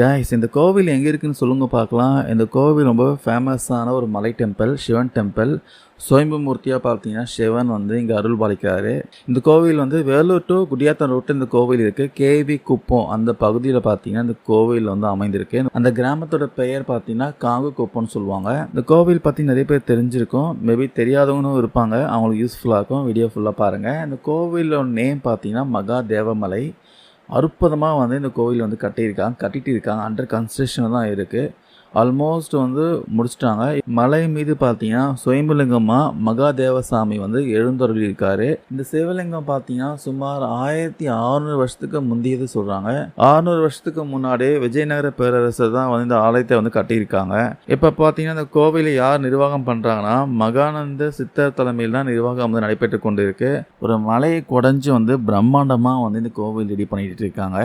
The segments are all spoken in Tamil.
கைஸ் இந்த கோவில் எங்கே இருக்குன்னு சொல்லுங்க பார்க்கலாம். இந்த கோவில் ரொம்ப ஃபேமஸான ஒரு மலை டெம்பிள் சிவன் டெம்பிள் சுயம்பு மூர்த்தியாக பார்த்தீங்கன்னா சிவன் வந்து இங்கே அருள் பாலிக்கிறாரு இந்த கோவில் வந்து வேலூர் டு குடியாத்தன் ரோட்டு இந்த கோவில் இருக்குது கேவி குப்பம் அந்த பகுதியில் பார்த்தீங்கன்னா இந்த கோவில் வந்து அமைந்திருக்கு. அந்த கிராமத்தோட பெயர் பார்த்தீங்கன்னா காங்கு குப்பம்னு சொல்லுவாங்க. இந்த கோவில் பற்றி நிறைய பேர் தெரிஞ்சிருக்கும். மேபி தெரியாதவங்களும் இருப்பாங்க. அவங்களுக்கு யூஸ்ஃபுல்லாக இருக்கும். வீடியோ ஃபுல்லாக பாருங்கள் இந்த கோவிலோட நேம் பார்த்தீங்கன்னா மகா தேவமலை அற்புதமாக வந்து இந்த கோவில் வந்து கட்டியிருக்காங்க கட்டிட்டு இருக்காங்க அண்டர் கன்ஸ்ட்ரக்ஷன் தான் இருக்குது ஆல்மோஸ்ட் வந்து முடிச்சிட்டாங்க. மலை மீது பார்த்தீங்கன்னா சுயம்புலிங்கமாக மகாதேவசாமி வந்து எழுந்தருளி இருக்காரு இந்த சிவலிங்கம் பார்த்தீங்கன்னா சுமார் ஆயிரத்தி அறுநூறு வருஷத்துக்கு முந்தியது சொல்கிறாங்க அறுநூறு வருஷத்துக்கு முன்னாடி விஜயநகர பேரரசர் தான் வந்து இந்த ஆலயத்தை வந்து கட்டியிருக்காங்க. இப்போ பார்த்தீங்கன்னா இந்த கோவிலை யார் நிர்வாகம் பண்ணுறாங்கன்னா மகானந்த சித்தர் தலைமையில் தான் நிர்வாகம் வந்து நடைபெற்று கொண்டு இருக்கு ஒரு மலையை குடஞ்சி வந்து பிரம்மாண்டமாக வந்து இந்த கோவில் ரெடி பண்ணிட்டு இருக்காங்க.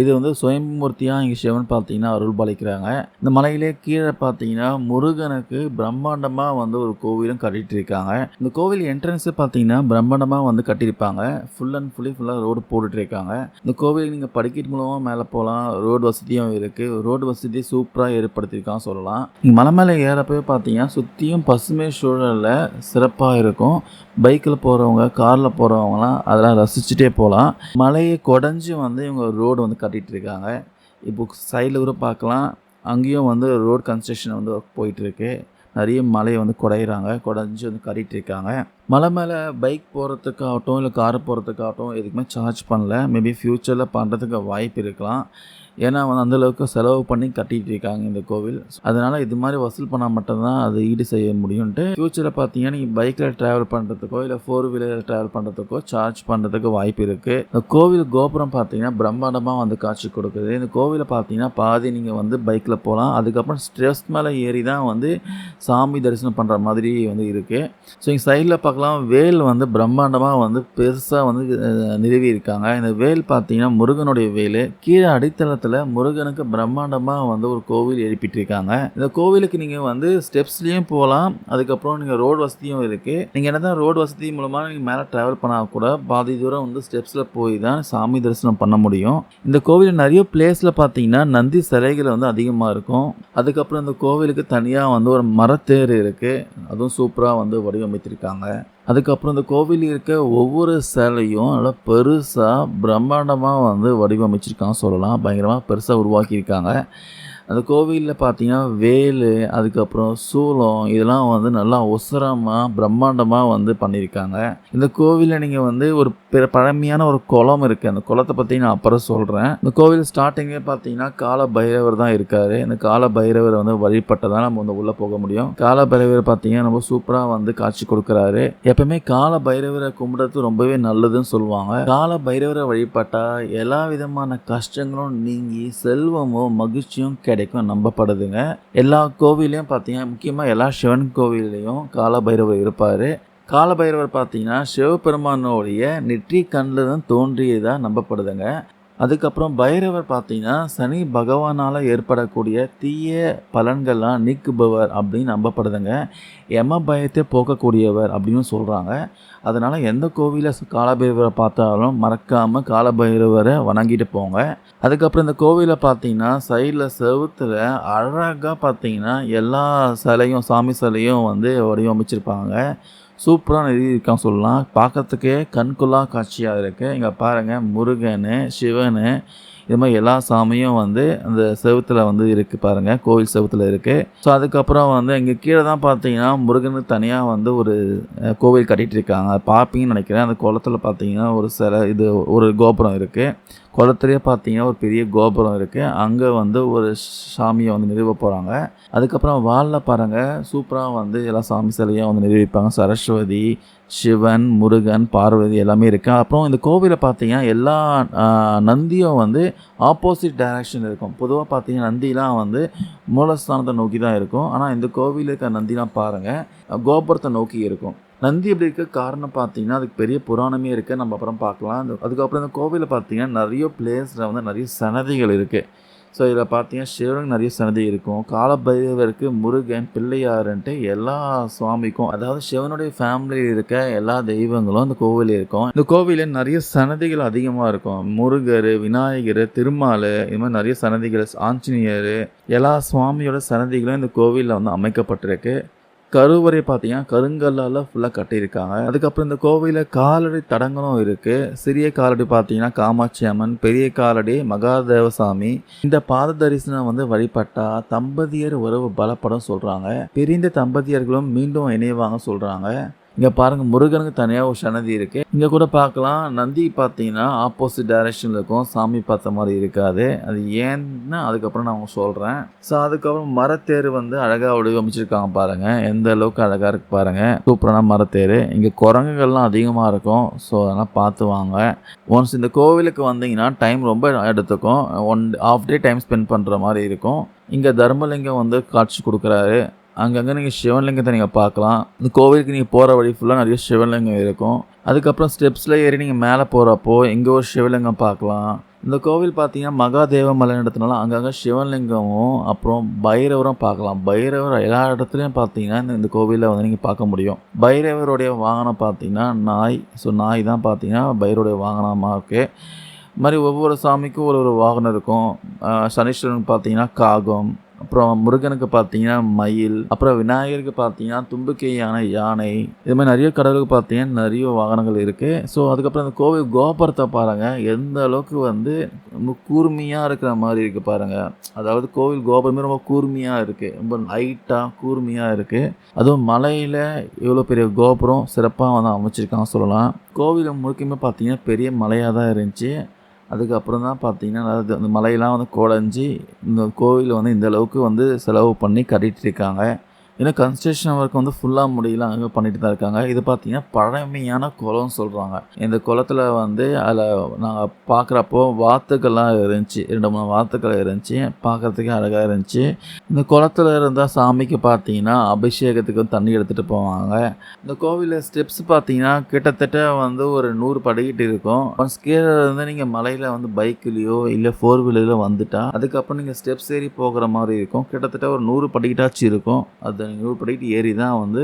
இது வந்து சுயம்பூர்த்தியாக இங்கே சிவன் பார்த்தீங்கன்னா அருள் பாலிக்கிறாங்க இந்த மலையிலே கீழே பார்த்தீங்கன்னா முருகனுக்கு பிரம்மாண்டமாக வந்து ஒரு கோவிலும் கட்டிட்டு இருக்காங்க இந்த கோவில் என்ட்ரன்ஸு பார்த்தீங்கன்னா பிரம்மாண்டமாக வந்து கட்டியிருப்பாங்க. ஃபுல் அண்ட் ஃபுல்லி ஃபுல்லாக ரோடு போட்டுட்டு இருக்காங்க இந்த கோவிலுக்கு நீங்கள் படிக்கட்டு மூலமாக மேலே போகலாம் ரோடு வசதியும் இருக்குது ரோடு வசதி சூப்பராக ஏற்படுத்தியிருக்கான் சொல்லலாம். இங்கே மலை மேலே ஏறப்பவே பார்த்தீங்கன்னா சுற்றியும் பசுமை சூழலில் சிறப்பாக இருக்கும். பைக்கில் போகிறவங்க காரில் போகிறவங்களாம் அதெல்லாம் ரசிச்சுட்டே போகலாம் மலையை குடஞ்சி வந்து இவங்க ரோடு வந்து கட்டிட்டு இருக்காங்க இப்போ சைடில் கூட பார்க்கலாம். அங்கேயும் வந்து ரோட் கன்ஸ்ட்ரக்ஷன் வந்து போயிட்டுருக்கு. நிறைய மலையை வந்து குடையிறாங்க. குடஞ்சி வந்து கட்டிகிட்டு இருக்காங்க மலை மேலே பைக் போகிறதுக்காகட்டும் இல்லை கார் போகிறதுக்காகட்டும் எதுக்குமே சார்ஜ் பண்ணல. மேபி ஃப்யூச்சரில் பண்ணுறதுக்கு வாய்ப்பு இருக்கலாம். ஏன்னா வந்து அந்தளவுக்கு செலவு பண்ணி கட்டிகிட்டு இருக்காங்க இந்த கோவில். அதனால் இது மாதிரி வசூல் பண்ணால் மட்டும்தான் அது ஈடு செய்ய முடியும்ட்டு ஃப்யூச்சரில் பார்த்தீங்கன்னா நீங்கள் பைக்கில் ட்ராவல் பண்ணுறதுக்கோ இல்லை ஃபோர் வீலரில் ட்ராவல் பண்ணுறதுக்கோ சார்ஜ் பண்ணுறதுக்கு வாய்ப்பு இருக்குது இந்த கோவில் கோபுரம் பார்த்தீங்கன்னா பிரம்மாண்டமாக வந்து காட்சி கொடுக்குது. இந்த கோவிலை பார்த்தீங்கன்னா பாதி நீங்கள் வந்து பைக்கில் போகலாம் அதுக்கப்புறம் ஸ்ட்ரெஸ் மேலே ஏறி தான் வந்து சாமி தரிசனம் பண்ணுற மாதிரி வந்து இருக்குது ஸோ இங்கே சைடில் பார்க்கலாம். வேல் வந்து பிரம்மாண்டமாக வந்து பெருசாக வந்து நிறுவி இருக்காங்க. இந்த வேல் பார்த்தீங்கன்னா முருகனுடைய வேல். கீழே இடத்துல முருகனுக்கு பிரம்மாண்டமாக வந்து ஒரு கோவில் எழுப்பிட்டிருக்காங்க. இந்த கோவிலுக்கு நீங்கள் வந்து ஸ்டெப்ஸ்லேயும் போகலாம் அதுக்கப்புறம் நீங்கள் ரோடு வசதியும் இருக்குது நீங்கள் என்ன தான் ரோடு வசதி மூலமாக நீங்கள் மேலே ட்ராவல் பண்ணால் கூட பாதி தூரம் வந்து ஸ்டெப்ஸில் போய் தான் சாமி தரிசனம் பண்ண முடியும். இந்த கோவில் நிறைய பிளேஸில் பார்த்தீங்கன்னா நந்தி சிலைகள் வந்து அதிகமாக இருக்கும். அதுக்கப்புறம் இந்த கோவிலுக்கு தனியாக வந்து ஒரு மரத்தேர் இருக்குது அதுவும் சூப்பராக வந்து வடிவமைத்திருக்காங்க. அதுக்கப்புறம் இந்த கோவில் இருக்க ஒவ்வொரு சிலையும் நல்லா பெருசாக பிரம்மாண்டமாக வந்து வடிவமைச்சிருக்காங்க சொல்லலாம். பயங்கரமாக பெருசாக உருவாக்கியிருக்காங்க. அந்த கோவிலில் பார்த்தீங்கன்னா வேல் அதுக்கப்புறம் சூலம் இதெல்லாம் வந்து நல்லா ஒசரமாக பிரம்மாண்டமாக வந்து பண்ணியிருக்காங்க. இந்த கோவிலில் நீங்கள் வந்து ஒரு பிற பழமையான ஒரு குளம் இருக்குது அந்த குளத்தை பற்றி நான் அப்புறம் சொல்கிறேன் இந்த கோவில் ஸ்டார்டிங்கே பார்த்தீங்கன்னா கால பைரவர் தான் இருக்கார். இந்த கால பைரவர் வந்து வழிபட்டதான் நம்ம வந்து உள்ளே போக முடியும். கால பைரவர் பார்த்தீங்கன்னா ரொம்ப சூப்பராக வந்து காட்சி கொடுக்குறாரு. எப்பவுமே கால பைரவரை கும்பிடுறது ரொம்பவே நல்லதுன்னு சொல்லுவாங்க. கால பைரவரை வழிபட்டால் எல்லா விதமான கஷ்டங்களும் நீங்கி செல்வமும் மகிழ்ச்சியும் கிடைக்கும் நம்பப்படுதுங்க. எல்லா கோவிலையும் பார்த்தீங்கன்னா முக்கியமாக எல்லா சிவன் கோவிலையும் கால பைரவர் இருப்பார். காலபைரவர் பார்த்தீங்கன்னா சிவபெருமானோடைய நெற்றி கண்ணில் தான் தோன்றியதாக நம்பப்படுதுங்க. அதுக்கப்புறம் பைரவர் பார்த்தீங்கன்னா சனி பகவானால் ஏற்படக்கூடிய தீய பலன்கள்லாம் நீக்குபவர் அப்படின்னு நம்பப்படுதுங்க. எம பயத்தை போக்கக்கூடியவர் அப்படின்னு சொல்கிறாங்க அதனால் எந்த கோவிலில் காலபைரவரை பார்த்தாலும் மறக்காமல் காலபைரவரை வணங்கிட்டு போங்க. அதுக்கப்புறம் இந்த கோவிலை பார்த்தீங்கன்னா சைடில் செவுத்தில் அழகாக பார்த்தீங்கன்னா எல்லா சிலையும் சாமி சிலையும் வந்து வடிவமைச்சிருப்பாங்க. சூப்பராக நிறுவி சொல்லலாம். பார்க்கறதுக்கே கண்கொள்ளா காட்சியாக இருக்குது இங்கே பாருங்கள் முருகன் சிவன் இது மாதிரி எல்லா சாமியும் வந்து அந்த செவத்தில் வந்து இருக்குது பாருங்கள் கோவில் செவத்தில் இருக்குது ஸோ அதுக்கப்புறம் வந்து இங்கே கீழே தான் பார்த்தீங்கன்னா முருகனுக்கு தனியாக வந்து ஒரு கோவில் கட்டிகிட்டு இருக்காங்க. பார்ப்பீங்கன்னு நினைக்கிறேன். அந்த குளத்துல பார்த்தீங்கன்னா ஒரு சில இது ஒரு கோபுரம் இருக்குது குளத்துலேயே பார்த்தீங்கன்னா ஒரு பெரிய கோபுரம் இருக்குது அங்கே வந்து ஒரு சாமியை வந்து நிறுவ போகிறாங்க அதுக்கப்புறம் வாலில் பாருங்கள் சூப்பராக வந்து எல்லா சாமி சிலையும் வந்து நிறுவிப்பாங்க சரஸ்வதி சிவன் முருகன் பார்வதி எல்லாமே இருக்குது அப்புறம் இந்த கோவிலை பார்த்தீங்கன்னா எல்லா நந்தியும் வந்து ஆப்போசிட் டைரக்ஷன் இருக்கும். பொதுவாக பார்த்தீங்கன்னா நந்திலாம் வந்து மூலஸ்தானத்தை நோக்கி தான் இருக்கும். ஆனால் இந்த கோவிலில் நந்திலாம் பாருங்கள் கோபுரத்தை நோக்கி இருக்கும். நந்தி எப்படி இருக்க காரணம் பார்த்தீங்கன்னா அதுக்கு பெரிய புராணமே இருக்குது நம்ம அப்புறம் பார்க்கலாம். அந்த- அதுக்கப்புறம் இந்த கோவிலில் பார்த்தீங்கன்னா நிறைய பிளேஸில் வந்து நிறைய சன்னதிகள் இருக்குது ஸோ இதில் பார்த்தீங்கன்னா சிவனுக்கு நிறைய சன்னதி இருக்கும். காலபைரவருக்கு முருகன் பிள்ளையாருன்ட்டு எல்லா சுவாமிக்கும் அதாவது சிவனுடைய ஃபேமிலியில் இருக்க எல்லா தெய்வங்களும் அந்த கோவிலில் இருக்கும். இந்த கோவிலில் நிறைய சன்னதிகள் அதிகமாக இருக்கும். முருகர் விநாயகர் திருமால் இது மாதிரி நிறைய சன்னதிகள் ஆஞ்சநேயர் எல்லா சுவாமியோட சன்னதிகளும் இந்த கோவிலில் வந்து அமைக்கப்பட்டிருக்கு. கருவறை பார்த்தீங்கன்னா கருங்கல்லால் ஃபுல்லாக கட்டியிருக்காங்க. அதுக்கப்புறம் இந்த கோவிலில் காலடி தடங்களும் இருக்குது சிறிய காலடி பார்த்தீங்கன்னா காமாட்சி அம்மன் பெரிய காலடி மகாதேவசாமி. இந்த பாத தரிசனம் வந்து வழிபட்டா தம்பதியர் உறவு பலப்படம் சொல்கிறாங்க பிரிந்த தம்பதியர்களும் மீண்டும் இணைவாங்க சொல்கிறாங்க இங்கே பாருங்கள் முருகனுக்கு தனியாக ஒரு சன்னதி இருக்குது இங்கே கூட பார்க்கலாம். நந்தி பார்த்தீங்கன்னா ஆப்போசிட் டைரக்ஷனில் இருக்கும். சாமி பார்த்த மாதிரி இருக்காது. அது ஏன்னு அதுக்கப்புறம் நான் உங்களுக்கு சொல்கிறேன் ஸோ அதுக்கப்புறம் மரத்தேர் வந்து அழகாக வடிவமைச்சிருக்காங்க பாருங்கள் எந்த அளவுக்கு அழகாக இருக்கு பாருங்கள் சூப்பரான மரத்தேர். இங்கே குரங்குகள்லாம் அதிகமாக இருக்கும். ஸோ அதெல்லாம் பார்த்து வாங்க. ஒன்ஸ் இந்த கோவிலுக்கு வந்தீங்கன்னா டைம் ரொம்ப எடுத்துக்கும். One half day time spend பண்ணுற மாதிரி இருக்கும். இங்கே தர்மலிங்கம் வந்து காட்சி கொடுக்குறாரு. அங்கங்கே நீங்கள் சிவன்லிங்கத்தை நீங்கள் பார்க்கலாம். இந்த கோவிலுக்கு நீங்கள் போகிற வழி ஃபுல்லாக நிறைய சிவலிங்கம் இருக்கும். அதுக்கப்புறம் ஸ்டெப்ஸில் ஏறி நீங்கள் மேலே போகிறப்போ இங்கே ஒரு சிவலிங்கம் பார்க்கலாம். இந்த கோவில் பார்த்தீங்கன்னா மகாதேவ மலை இடத்துனால அங்கங்கே சிவலிங்கமும் அப்புறம் பைரவரும் பார்க்கலாம். பைரவர் எல்லா இடத்துலையும் பார்த்தீங்கன்னா இந்த இந்த கோவிலில் வந்து நீங்கள் பார்க்க முடியும். பைரவருடைய வாகனம் பார்த்தீங்கன்னா நாய் ஸோ நாய் தான் பார்த்தீங்கன்னா பைரவருடைய வாகனமாக இருக்குது இது மாதிரி ஒவ்வொரு சாமிக்கும் ஒரு ஒரு வாகனம் இருக்கும். சனீஸ்வரன் பார்த்தீங்கன்னா காகம் அப்புறம் முருகனுக்கு பார்த்தீங்கன்னா மயில் அப்புறம் விநாயகருக்கு பார்த்தீங்கன்னா தும்பிக்கையான யானை இது மாதிரி நிறைய கடவுளுக்கு பார்த்தீங்கன்னா நிறைய வாகனங்கள் இருக்குது ஸோ அதுக்கப்புறம் அந்த கோவில் கோபுரத்தை பாருங்கள் எந்த அளவுக்கு வந்து ரொம்ப கூர்மையாக இருக்கிற மாதிரி இருக்குது பாருங்கள் அதாவது கோவில் கோபுரமே ரொம்ப கூர்மையாக இருக்குது ரொம்ப ஹைட்டாக கூர்மையாக இருக்குது அதுவும் மலையில் இவ்வளோ பெரிய கோபுரம் சிறப்பாக வந்து அமைச்சிருக்காங்க சொல்லலாம். கோவில் முழுக்கமே பார்த்தீங்கன்னா பெரிய மலையாக தான் இருந்துச்சு. அதுக்கப்புறம் தான் பார்த்தீங்கன்னா அதாவது அந்த மலையெல்லாம் வந்து குடஞ்சி இந்த கோவில் வந்து இந்த அளவுக்கு வந்து செலவு பண்ணி கட்டிகிட்ருக்காங்க ஏன்னா கன்ஸ்ட்ரக்ஷன் ஒர்க் வந்து ஃபுல்லாக முடியல அங்கே பண்ணிட்டு தான் இருக்காங்க. இது பார்த்தீங்கன்னா பழமையான குளம்னு சொல்கிறாங்க இந்த குளத்தில் வந்து அதில் நாங்கள் பார்க்குறப்போ வாத்துக்கள்லாம் இருந்துச்சு. ரெண்டு மூணு வாத்துக்கள் இருந்துச்சு. பார்க்குறதுக்கே அழகாக இருந்துச்சு. இந்த குளத்துல இருந்தால் சாமிக்கு பார்த்தீங்கன்னா அபிஷேகத்துக்கு வந்து தண்ணி எடுத்துகிட்டு போவாங்க. இந்த கோவிலில் ஸ்டெப்ஸ் பார்த்தீங்கன்னா கிட்டத்தட்ட வந்து ஒரு நூறு படிக்கிட்டு இருக்கும். ஒன்ஸ் கீழே இருந்து நீங்கள் மலையில் வந்து பைக்லேயோ இல்லை ஃபோர் வீலரில் வந்துட்டால் அதுக்கப்புறம் நீங்கள் ஸ்டெப்ஸ் ஏறி போகிற மாதிரி இருக்கும். கிட்டத்தட்ட ஒரு நூறு படிக்கிட்டாச்சு இருக்கும். அது நூறு படிக்கிட்டு ஏறி தான் வந்து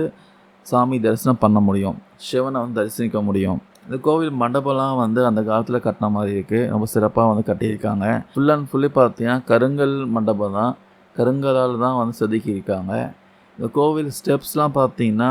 சாமி தரிசனம் பண்ண முடியும். சிவனை வந்து தரிசனிக்க முடியும். இந்த கோவில் மண்டபம்லாம் வந்து அந்த காலத்தில் கட்டின மாதிரி இருக்குது ரொம்ப சிறப்பாக வந்து கட்டியிருக்காங்க. ஃபுல் அண்ட் ஃபுல்லி பார்த்தீங்கன்னா கருங்கல் மண்டபம் தான். கருங்கலால் தான் வந்து செதுக்கியிருக்காங்க. இந்த கோவில் ஸ்டெப்ஸ்லாம் பார்த்தீங்கன்னா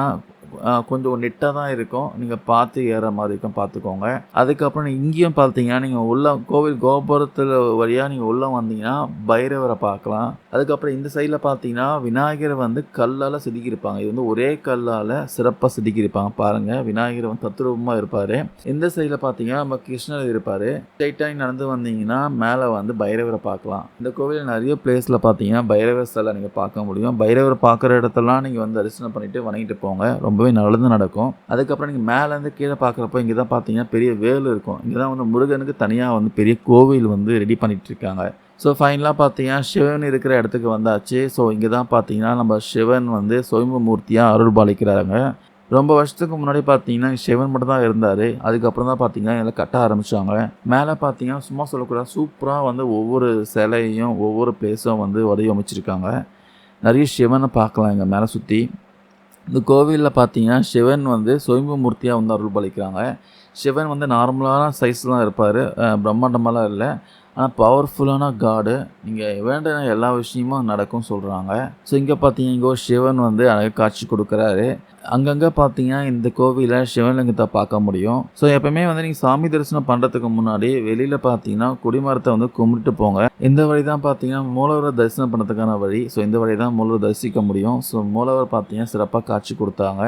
கொஞ்சம் நெட்டாக தான் இருக்கும். நீங்கள் பார்த்து ஏற மாதிரி இருக்கும் பார்த்துக்கோங்க. அதுக்கப்புறம் இங்கேயும் பார்த்தீங்கன்னா நீங்கள் உள்ள கோவில் கோபுரத்தில் வழியாக நீங்கள் உள்ளே வந்தீங்கன்னா பைரவரை பார்க்கலாம். அதுக்கப்புறம் இந்த சைடில் பார்த்தீங்கன்னா விநாயகரை வந்து கல்லால் செதுக்கியிருப்பாங்க. இது வந்து ஒரே கல்லால் சிறப்பாக செதுக்கியிருப்பாங்க. பாருங்கள் விநாயகர் வந்து தத்ரூபமாக இருப்பார். இந்த சைடில் பார்த்தீங்கன்னா நம்ம கிருஷ்ணர் இருப்பார். ஸ்ட்ரைட்டாக நடந்து வந்தீங்கன்னா மேலே வந்து பைரவரை பார்க்கலாம். இந்த கோவிலில் நிறைய பிளேஸில் பார்த்தீங்கன்னா பைரவர் சிலை நீங்கள் பார்க்க முடியும். பைரவர் பார்க்குற இடத்தெல்லாம் நீங்கள் வந்து தரிசனம் பண்ணிவிட்டு வணங்கிட்டு போங்க. ரொம்ப ரொம்பவே நல்லது நடக்கும். அதுக்கப்புறம் நீங்கள் மேலேருந்து கீழே பார்க்குறப்போ இங்கே தான் பார்த்தீங்கன்னா பெரிய வேல் இருக்கும். இங்கே தான் வந்து முருகனுக்கு தனியாக வந்து பெரிய கோவில் வந்து ரெடி பண்ணிகிட்டு இருக்காங்க ஸோ ஃபைனலாக பார்த்தீங்கன்னா சிவன் இருக்கிற இடத்துக்கு வந்தாச்சு. ஸோ இங்கே தான் பார்த்தீங்கன்னா நம்ம சிவன் வந்து சுயம்பு மூர்த்தியாக அருள் பாலிக்கிறாங்க ரொம்ப வருஷத்துக்கு முன்னாடி பார்த்தீங்கன்னா சிவன் மட்டும் தான் இருந்தார். அதுக்கப்புறம் தான் பார்த்தீங்கன்னா எல்லாம் கட்ட ஆரம்பித்தாங்க மேலே பார்த்தீங்கன்னா சும்மா சொல்லக்கூடாது சூப்பராக வந்து ஒவ்வொரு சிலையும் ஒவ்வொரு பிளேஸும் வந்து வடிவமைச்சிருக்காங்க. நிறைய சிவனை பார்க்கலாம் இங்கே மேலே சுற்றி இந்த கோவிலில் பார்த்தீங்கன்னா சிவன் வந்து சுயம்பு மூர்த்தியாக வந்து அருள் பாலிக்கிறாங்க சிவன் வந்து நார்மலான சைஸ் தான் இருப்பார். பிரம்மாண்டமெல்லாம் இல்லை. ஆனால் பவர்ஃபுல்லான காடு நீங்கள் வேண்டின எல்லா விஷயமும் நடக்கும் சொல்கிறாங்க ஸோ இங்கே பார்த்தீங்கன்னா சிவன் வந்து அழகாக காட்சி கொடுக்குறாரு. அங்கங்கே பார்த்தீங்கன்னா இந்த கோவிலில் சிவலிங்கத்தை பார்க்க முடியும். ஸோ எப்பவுமே வந்து நீங்கள் சாமி தரிசனம் பண்ணுறதுக்கு முன்னாடி வெளியில் பார்த்தீங்கன்னா குடிமரத்தை வந்து கும்பிட்டு போங்க. இந்த வழி தான் பார்த்தீங்கன்னா மூலவரை தரிசனம் பண்ணுறதுக்கான வழி. ஸோ இந்த வழி தான் மூலவர் தரிசிக்க முடியும். ஸோ மூலவர் பார்த்தீங்கன்னா சிறப்பாக காட்சி கொடுத்தாங்க.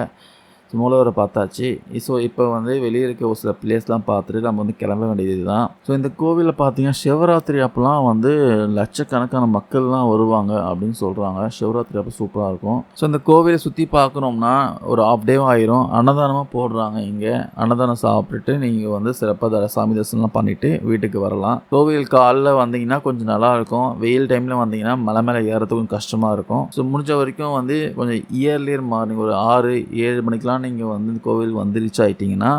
மூலவரை பார்த்தாச்சு. ஸோ இப்போ வந்து வெளியே இருக்க ஒரு சில பிளேஸ்லாம் பார்த்துட்டு நம்ம வந்து கிளம்ப வேண்டியது தான் ஸோ இந்த கோவிலில் பார்த்தீங்கன்னா சிவராத்திரி அப்போலாம் வந்து லட்சக்கணக்கான மக்கள்லாம் வருவாங்க அப்படின்னு சொல்கிறாங்க சிவராத்திரி அப்போ சூப்பராக இருக்கும். ஸோ இந்த கோவிலை சுற்றி பார்க்கணும்னா ஒரு ஆஃப் டே ஆயிரும். அன்னதானமாக போடுறாங்க இங்கே. அன்னதானம் சாப்பிட்டுட்டு நீங்கள் வந்து சிறப்பாக தர சாமி தரிசனம்லாம் பண்ணிவிட்டு வீட்டுக்கு வரலாம். கோவில் காலைல வந்தீங்கன்னா கொஞ்சம் நல்லாயிருக்கும் வெயில் டைமில் வந்தீங்கன்னா மலை மேலே ஏறதுக்கு கஷ்டமாக இருக்கும். ஸோ முடிஞ்ச வரைக்கும் வந்து கொஞ்சம் இயர்லியர் மார்னிங் ஒரு ஆறு ஏழு மணிக்கெலாம் நீங்கள் வந்து கோவில் வந்து ரீச் ஆகிட்டிங்கன்னா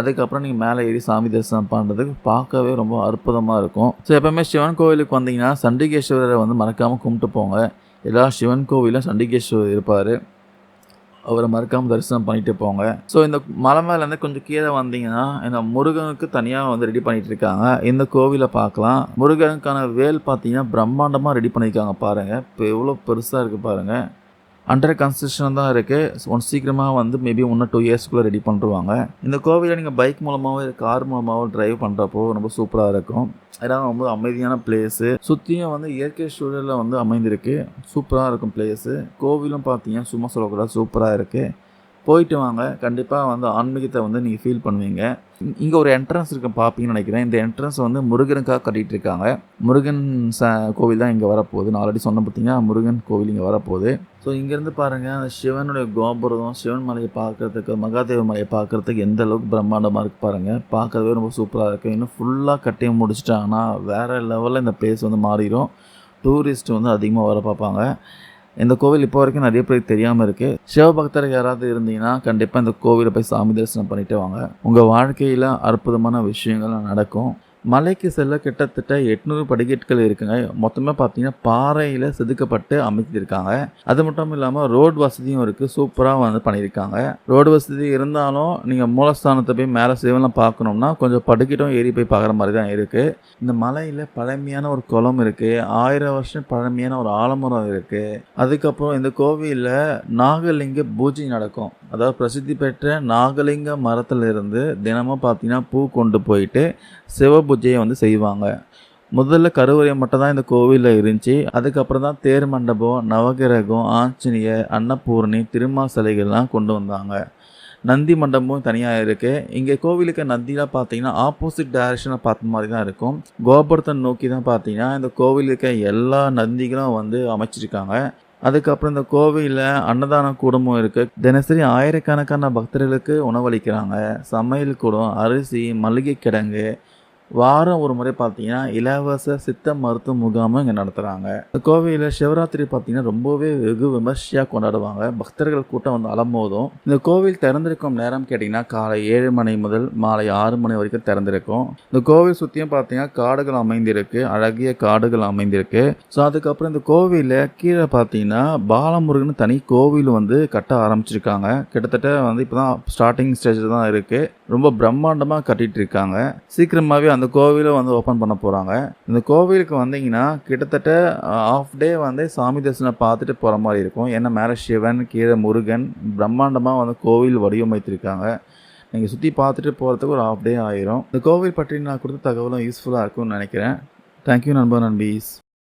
அதுக்கப்புறம் நீங்கள் மேலே ஏறி சாமி தரிசனம் பண்ணுறதுக்கு பார்க்கவே ரொம்ப அற்புதமாக இருக்கும். ஸோ எப்போவுமே சிவன் கோவிலுக்கு வந்தீங்கன்னா சண்டிகேஸ்வரரை வந்து மறக்காமல் கும்பிட்டு போங்க. எல்லா சிவன் கோவிலும் சண்டிகேஸ்வரர் இருப்பார். அவரை மறக்காமல் தரிசனம் பண்ணிட்டு போங்க. ஸோ இந்த மலை மேலேருந்து கொஞ்சம் கீழே வந்தீங்கன்னா இந்த முருகனுக்கு தனியாக வந்து ரெடி பண்ணிட்டு இருக்காங்க. இந்த கோவிலை பார்க்கலாம். முருகனுக்கான வேல் பார்த்தீங்கன்னா பிரம்மாண்டமாக ரெடி பண்ணியிருக்காங்க பாருங்கள் இப்போ எவ்வளோ பெருசாக இருக்குது பாருங்கள் அண்டர் கன்ஸ்ட்ரக்ஷன் தான் இருக்குது ஒன் சீக்கிரமாக வந்து மேபி ஒன்று டூ இயர்ஸ்க்குள்ளே ரெடி பண்ணிருவாங்க இந்த கோவிலில் நீங்கள் பைக் மூலமாகவோ கார் மூலமாகவோ டிரைவ் பண்ணுறப்போ ரொம்ப சூப்பராக இருக்கும். இடம் ரொம்ப அமைதியான பிளேஸு சுற்றியும் வந்து இயற்கை சூழலில் வந்து அமைந்திருக்கு. சூப்பராக இருக்கும் பிளேஸு கோவிலும் பார்த்தீங்கன்னா சும்மா சொல்லக்கூடாது சூப்பராக இருக்குது போயிட்டு வாங்க. கண்டிப்பாக வந்து ஆன்மீகத்தை வந்து நீங்கள் ஃபீல் பண்ணுவீங்க. இங்கே ஒரு என்ட்ரன்ஸ் இருக்கு பார்ப்பீங்கன்னு நினைக்கிறேன். இந்த என்ட்ரன்ஸ் வந்து முருகனுக்காக கட்டிகிட்டு இருக்காங்க. முருகன் ச கோவில் தான் இங்கே வரப்போகுது. நான் ஆல்ரெடி சொன்ன பார்த்தீங்கன்னா முருகன் கோவில் இங்கே வரப்போகுது. ஸோ இங்கேருந்து பாருங்கள் அந்த சிவனுடைய கோபுரம் சிவன் மலையை பார்க்குறதுக்கு மகாதேவ மலையை பார்க்குறதுக்கு எந்த அளவுக்கு பிரம்மாண்டமாக இருக்குது பாருங்கள் பார்க்கறதே ரொம்ப சூப்பராக இருக்குது இன்னும் ஃபுல்லாக கட்டி முடிச்சிட்டாங்கன்னா வேறு லெவலில் இந்த பிளேஸ் வந்து மாறிடும் டூரிஸ்ட் வந்து அதிகமாக வர பார்ப்பாங்க. இந்த கோவில் இப்போ வரைக்கும் நிறைய பேருக்கு தெரியாமல் இருக்குது சிவபக்தர் யாராவது இருந்தீங்கன்னா கண்டிப்பாக இந்த கோவிலை போய் சாமி தரிசனம் பண்ணிட்டு வாங்க. உங்கள் வாழ்க்கையில் அற்புதமான விஷயங்கள் நடக்கும். மலைக்கு செல்ல கிட்டத்தட்ட எட்நூறு படிக்கட்டுகள் இருக்குங்க. மொத்தமே பார்த்தீங்கன்னா பாறையில் செதுக்கப்பட்டு அமைச்சிருக்காங்க அது மட்டும் இல்லாமல் ரோடு வசதியும் இருக்குது சூப்பராக வந்து பண்ணியிருக்காங்க. ரோடு வசதி இருந்தாலும் நீங்கள் மூலஸ்தானத்தை போய் மேலே சிவன்லாம் பார்க்கணும்னா கொஞ்சம் படிக்கட்டும் ஏறி போய் பார்க்குற மாதிரி தான் இருக்குது இந்த மலையில் பழமையான ஒரு குளம் இருக்குது ஆயிரம் வருஷம் பழமையான ஒரு ஆலமரம் இருக்குது அதுக்கப்புறம் இந்த கோவிலில் நாகலிங்க பூஜை நடக்கும். அதாவது பிரசித்தி பெற்ற நாகலிங்க மரத்தில் இருந்து தினமும் பார்த்தீங்கன்னா பூ கொண்டு போயிட்டு சிவபூ பூஜையை வந்து செய்வாங்க. முதல்ல கருவறை மட்டும் தான் இந்த கோவிலில் இருந்துச்சு. அதுக்கப்புறம் தான் தேர் மண்டபம் நவகிரகம் ஆஞ்சநேயர் அன்னபூரணி திருமா சிலைகள்லாம் கொண்டு வந்தாங்க. நந்தி மண்டபமும் தனியாக இருக்குது இங்கே கோவிலுக்கு நந்திலாம் பார்த்தீங்கன்னா ஆப்போசிட் டைரக்ஷனில் பார்த்த மாதிரி தான் இருக்கும். கோபுரத்தை நோக்கி தான் பார்த்தீங்கன்னா இந்த கோவிலுக்கு எல்லா நந்திகளும் வந்து அமைச்சிருக்காங்க. அதுக்கப்புறம் இந்த கோவிலில் அன்னதான கூடமும் இருக்குது தினசரி ஆயிரக்கணக்கான பக்தர்களுக்கு உணவளிக்கிறாங்க. சமையல் கூடம் அரிசி மளிகை கிடங்கு வாரம் ஒரு முறை பார்த்தீங்கன்னா இலவச சித்த மருத்துவ முகாமும் இங்கே நடத்துகிறாங்க இந்த கோவிலில் சிவராத்திரி பார்த்தீங்கன்னா ரொம்பவே வெகு விமர்சையாக கொண்டாடுவாங்க. பக்தர்கள் கூட்டம் வந்து அலம்போதும். இந்த கோவில் திறந்திருக்கும் நேரம் கேட்டிங்கன்னா காலை ஏழு மணி முதல் மாலை ஆறு மணி வரைக்கும் திறந்திருக்கும். இந்த கோவில் சுற்றியும் பார்த்தீங்கன்னா காடுகள் அமைந்திருக்கு. அழகிய காடுகள் அமைந்திருக்கு. ஸோ அதுக்கப்புறம் இந்த கோவிலில் கீழே பார்த்தீங்கன்னா பாலமுருகன் தனி கோவில் வந்து கட்ட ஆரம்பிச்சிருக்காங்க. கிட்டத்தட்ட வந்து இப்போ தான் ஸ்டார்டிங் ஸ்டேஜில் தான் இருக்குது ரொம்ப பிரம்மாண்டமாக கட்டிகிட்டு இருக்காங்க. சீக்கிரமாகவே அந்த கோவிலை வந்து ஓப்பன் பண்ண போகிறாங்க இந்த கோவிலுக்கு வந்தீங்கன்னா கிட்டத்தட்ட ஆஃப் டே வந்து சாமி தரிசனம் பார்த்துட்டு போகிற மாதிரி இருக்கும். ஏன்னா மேலே சிவன் கீழே முருகன் பிரம்மாண்டமாக வந்து கோவில் வடிவமைத்திருக்காங்க. நீங்கள் சுற்றி பார்த்துட்டு போகிறதுக்கு ஒரு ஆஃப் டே ஆயிரும். இந்த கோவில் பற்றி நான் கொடுத்த தகவலும் யூஸ்ஃபுல்லாக இருக்கும்னு நினைக்கிறேன். தேங்க்யூ நண்பர் நண்பீஸ்.